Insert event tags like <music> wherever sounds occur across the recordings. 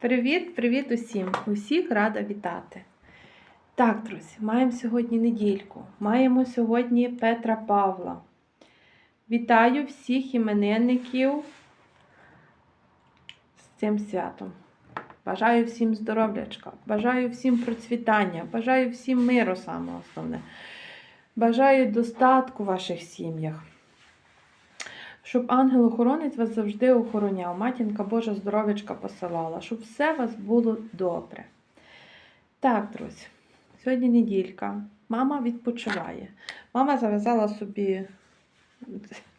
Привіт, привіт усім! Усіх рада вітати. Так, друзі, маємо сьогодні недільку. Маємо сьогодні Петра Павла. Вітаю всіх іменинників з цим святом. Бажаю всім здоров'ячка, бажаю всім процвітання, бажаю всім миру, саме основне. Бажаю достатку в ваших сім'ях. Щоб ангел-охоронець вас завжди охороняв, матінка Божа здоров'ячка посилала, щоб все у вас було добре. Так, друзі, сьогодні неділька. Мама відпочиває. Мама зав'язала собі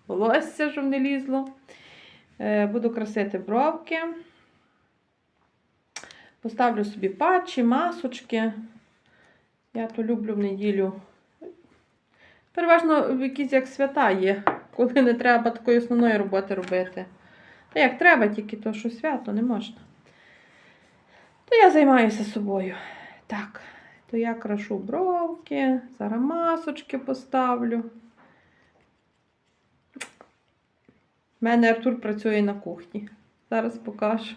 волосся, щоб не лізло. Е, Буду красити бровки. Поставлю собі патчі, масочки. Я то люблю в неділю. Переважно якісь як свята є, коли не треба такої основної роботи робити. Та як треба, тільки то, що свято не можна. То я займаюся собою. Так, то я крашу бровки, зараз масочки поставлю. У мене Артур працює на кухні. Зараз покажу.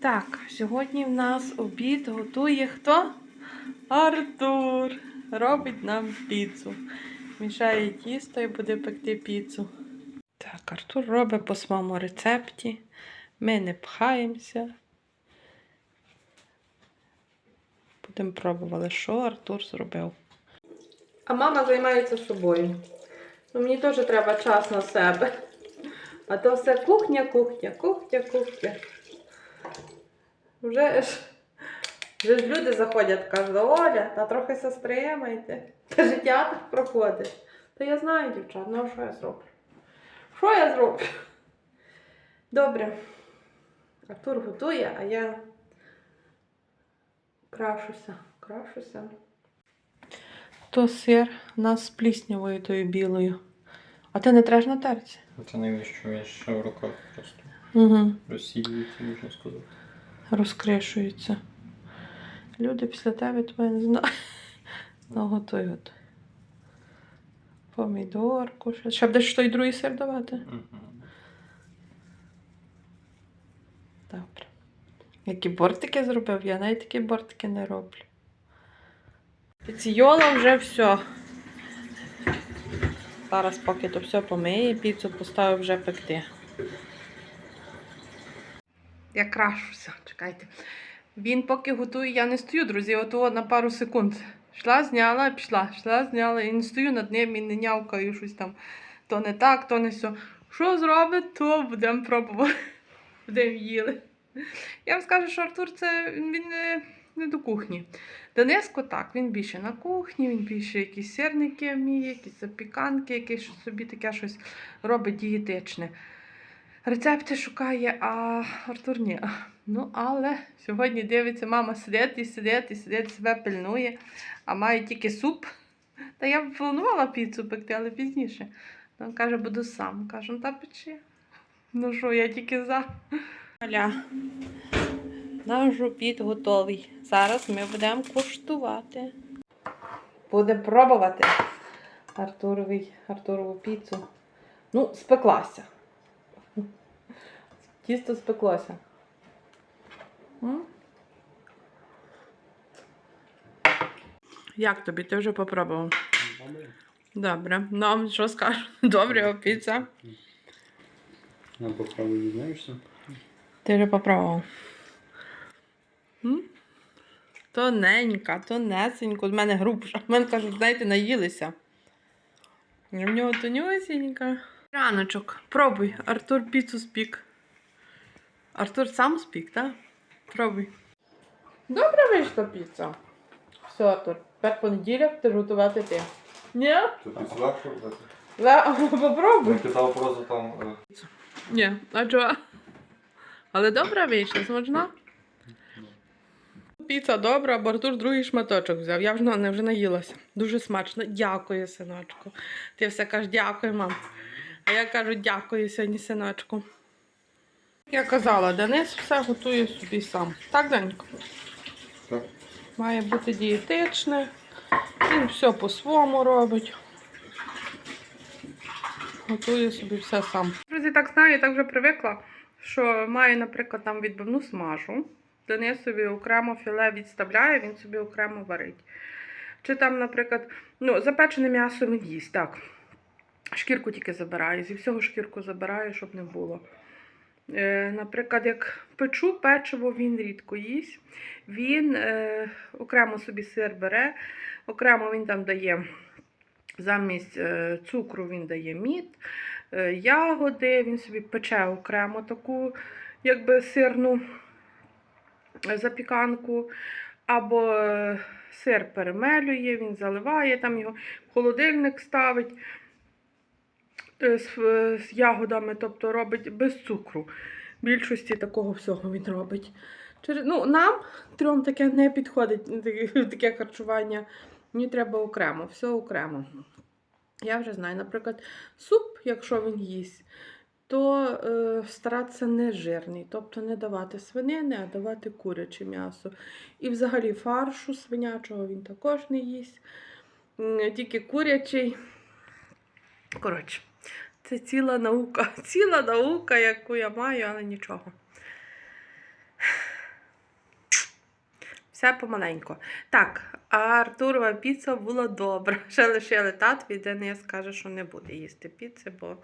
Так, сьогодні в нас обід готує хто? Артур. Робить нам піцу. Мішає тісто і буде пекти піцу. Так, Артур робить по своєму рецепті. Ми не пхаємося. Будемо пробувати, що Артур зробив. А мама займається собою. Ну, мені теж треба час на себе. А то все кухня, кухня, кухня, кухня. Вже ж, вже ж люди заходять, кажуть, Оля, та трохи сестримайте. Та життя так проходить. Та я знаю, дівчат, ну а що я зроблю? Що я зроблю? Добре. Артур готує, а я крашуся. Крашуся. То сир у нас з пліснявою тою білою. А ти не треш на терці? Це навіщо він ще в руках просто Угу. розсіюється, можна сказати. Розкришується. Люди після тебе тебе не знаю. <laughs> Ну, готуй. Помідорку. ще- Ще будеш той другий сир давати? Добре. Які бортики зробив? Я навіть такі бортики не роблю. Піціола вже все. Зараз поки то все помиє, піцу поставив вже пекти. Я крашуся, чекайте. Він поки готує, я не стою, друзі, ото на пару секунд. Йшла, зняла, пішла, йшла, зняла, і не стою над ним і не нявкаю щось там. То не так, то не все. Що зробить, то будемо пробувати. <laughs> Будемо їли. Я вам скажу, що Артур це він не, не до кухні. Дениско так, він більше на кухні, він більше якісь сирники вміє, якісь запіканки, якесь собі таке щось робить дієтичне. Рецепти шукає, а Артур ні. Ну, але сьогодні дивиться, мама сидить і сидить і сидить, себе пильнує, а має тільки суп. Та я б планувала піцу пекти, але пізніше. Він каже, буду сам. Кажу, «Ну, та печи. Ну що, я тільки за. Аля. Наш обід готовий. Зараз ми будемо куштувати. Будемо пробувати Артуровий, Артурову піцу. Ну, спеклася. Тісто спеклося. М? Як тобі? Ти вже попробував? Добре. Ну, що скажеш? <laughs> Добре, піца. На попробуй дізнаєшся? Ти вже попробував. М? Тоненька, тонесенько. У мене грубша. У <laughs> мене кажуть, знаєте, наїлися. В нього тонюсінька. Раночок. Пробуй. Артур піцу спік. Артур сам спік, так? Пробуй. Добре вийшла піца. Все, Артур. Тепер понеділяк ти готувати ти. Ні? Тут і легше робити. Попробуй. Ми питав просто там. е, Ні, а чого? Але добре вийшло, смачно? Піца добра, бо Артур другий шматочок взяв. Я вже, не вже наїлася. Дуже смачно. Дякую, синочку. Ти все кажеш дякую, мам. А я кажу дякую сьогодні, синочку. Я казала, Денис все готує собі сам. Так, Данько? Так. Має бути дієтичне. Він все по-своєму робить. Готує собі все сам. Друзі, так знаю, я так вже привикла, що маю, наприклад, там відбивну смажу. Денис собі окремо філе відставляє, він собі окремо варить. Чи там, наприклад, ну, запечене м'ясо він їсть, так. Шкірку тільки забирає, зі всього шкірку забирає, щоб не було. Е, наприклад, як печу печиво, він рідко їсть. Він е, окремо собі сир бере, окремо він там дає замість е, цукру, він дає мід, ягоди, він собі пече окремо таку, якби сирну запіканку. Або сир перемелює, він заливає, там його холодильник ставить з, е, з ягодами, тобто робить без цукру. Більшості такого всього він робить. Ну, нам трьом таке не підходить, <laughs> таке харчування. Мені треба окремо, все окремо. Я вже знаю, наприклад, суп, якщо він їсть, то е, старатися не жирний, тобто не давати свинини, а давати куряче м'ясо. І взагалі фаршу свинячого він також не їсть, тільки курячий. Коротше, це ціла наука, <laughs> ціла наука, яку я маю, але нічого. Все помаленьку. Так, Артурова піца була добра. <laughs> Ще лишили татові, Денис каже, що не буде їсти піци, бо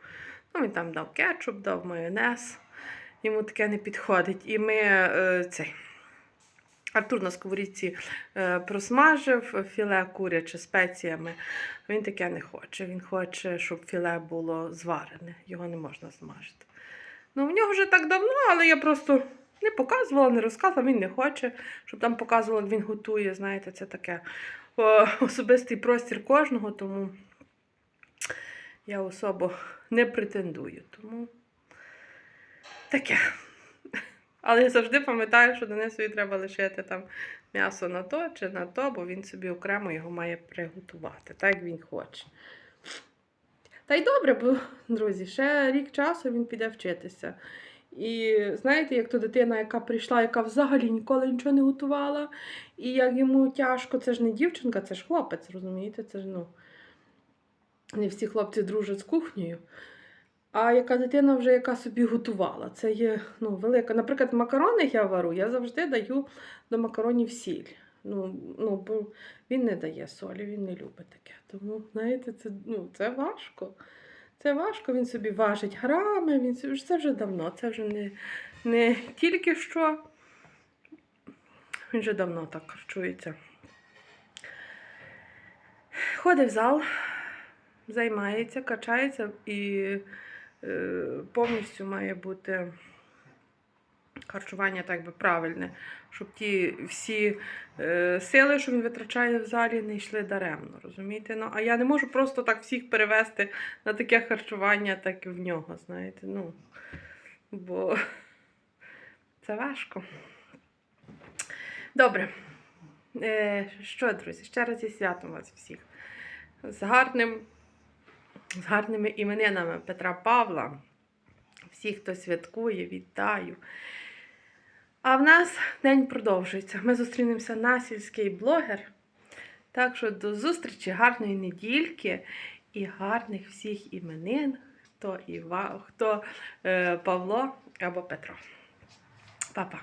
ну, він там дав кетчуп, дав майонез. Йому таке не підходить. І ми е, цей. Артур на сковорідці е, просмажив філе куряче спеціями. Він таке не хоче. Він хоче, щоб філе було зварене. Його не можна смажити. Ну, в нього вже так давно, але я просто не показувала, не розказувала, він не хоче, щоб там показувала, як він готує. Знаєте, це таке особистий простір кожного, тому я особо не претендую. Тому таке. Але я завжди пам'ятаю, що Денисові треба лишити там м'ясо на то чи на то, бо він собі окремо його має приготувати, так як він хоче. Та й добре, бо, друзі, ще рік часу він піде вчитися. І знаєте, як то дитина, яка прийшла, яка взагалі ніколи нічого не готувала, і як йому тяжко, це ж не дівчинка, це ж хлопець, розумієте? Це ж ну. Не всі хлопці дружать з кухнею. А яка дитина вже яка собі готувала. Це є ну, велика. Наприклад, макарони я вару, я завжди даю до макаронів сіль. Ну, ну, бо він не дає солі, він не любить таке. Тому, знаєте, це, ну, це важко. Це важко, він собі важить грами, він собі, це вже давно, це вже не, не тільки що. Він вже давно так харчується. Ходить в зал, займається, качається і повністю має бути харчування так би правильне, щоб ті всі е, сили, що він витрачає в залі, не йшли даремно. Розумієте? Ну, а я не можу просто так всіх перевести на таке харчування, так і в нього, знаєте. Ну, бо це важко. Добре. Е, що, друзі, ще раз зі святом вас всіх. З гарним, з гарними іменинами Петра Павла. Всіх, хто святкує, вітаю. А в нас день продовжується. Ми зустрінемося на сільський блогер. Так що до зустрічі, гарної недільки і гарних всіх іменин, хто Іва, хто е, Павло або Петро. Па-па.